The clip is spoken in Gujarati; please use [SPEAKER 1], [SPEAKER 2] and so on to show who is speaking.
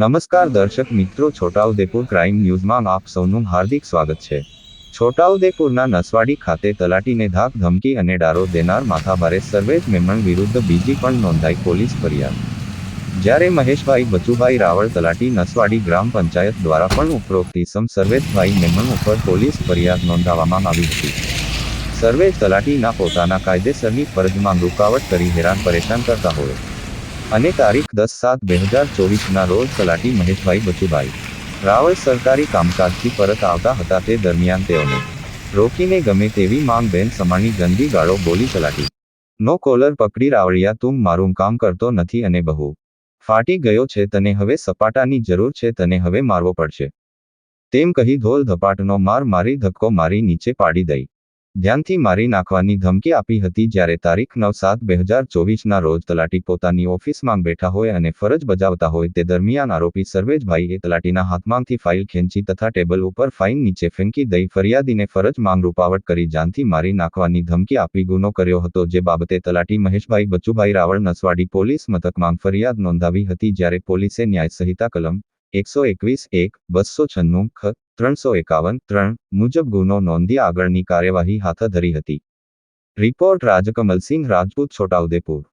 [SPEAKER 1] નમસ્કાર દર્શક મિત્રો, છોટાઉદેપુર ક્રાઇમ ન્યૂઝમાં આપ સૌનું હાર્દિક સ્વાગત છે. છોટાઉદેપુરના નસવાડી ખાતે તલાટીને ધાક ધમકી અને ડારો દેનાર માથાભારે સર્વેજ મેમણ વિરુદ્ધ બીજી પણ નોંધાઈ પોલીસ ફરિયાદ. જ્યારે મહેશભાઈ બચુભાઈ રાવળ તલાટી નસવાડી ગ્રામ પંચાયત દ્વારા પણ ઉપરોક્ત ઇસમ સર્વેજભાઈ મેમણ ઉપર પોલીસ ફરિયાદ નોંધાવવામાં આવી હતી. સર્વેજ તલાટીના પોતાના કાયદેસરની ફરજમાં રૂકાવટ કરી હેરાન પરેશાન કરતા હોય. અને તારીખ દસ સાત બે હજાર ચોવીસના રોજ તલાટી મહેશભાઈ બચુભાઈ. રાવળ સરકારી કામકાજથી પરત આવતા હતા તે દરમિયાન તેઓને રોકીને ગમે તેવી માંગ બેન સમાણી ગંદી ગાળો બોલી તલાટી નો કોલર પકડી રાવળિયા, તું મારું કામ કરતો નથી અને બહુ ફાટી ગયો છે, તને હવે સપાટાની જરૂર છે, તને હવે મારવો પડશે. તેમ કહી ધોલ ધપાટનો માર મારી ધક્કો મારી નીચે પાડી દઈ. ધ્યાનથી મારી નાખવાની ધમકી આપી હતી જ્યારે તારીખ નવ સાત બે હજાર ચોવીસના રોજ તલાટી પોતાની ઓફિસમાં બેઠા હોય અને ફરજ બજાવતા હોય તે દરમિયાન આરોપી સર્વેજભાઈએ તલાટીના હાથમાંથી ફાઇલ ખેંચી તથા ટેબલ ઉપર ફાઇલ નીચે ફેંકી દઈ ફરિયાદીને ફરજ માંગ રૂપાવટ કરી જાનથી મારી નાખવાની ધમકી આપી ગુનો કર્યો હતો જે બાબતે તલાટી મહેશભાઈ બચુભાઈ રાવળ નસવાડી પોલીસ મથકમાં ફરિયાદ નોંધાવી હતી જ્યારે પોલીસે ન્યાય સંહિતા કલમ એકસો એકવીસ એક, બસો છન્નું, ખ, ત્રણસો એકાવન, ત્રણ મુજબ ગુનો નોંધી આગળની કાર્યવાહી હાથ ધરી હતી. રિપોર્ટ રાજકમલસિંહ રાજપૂત, છોટાઉદેપુર.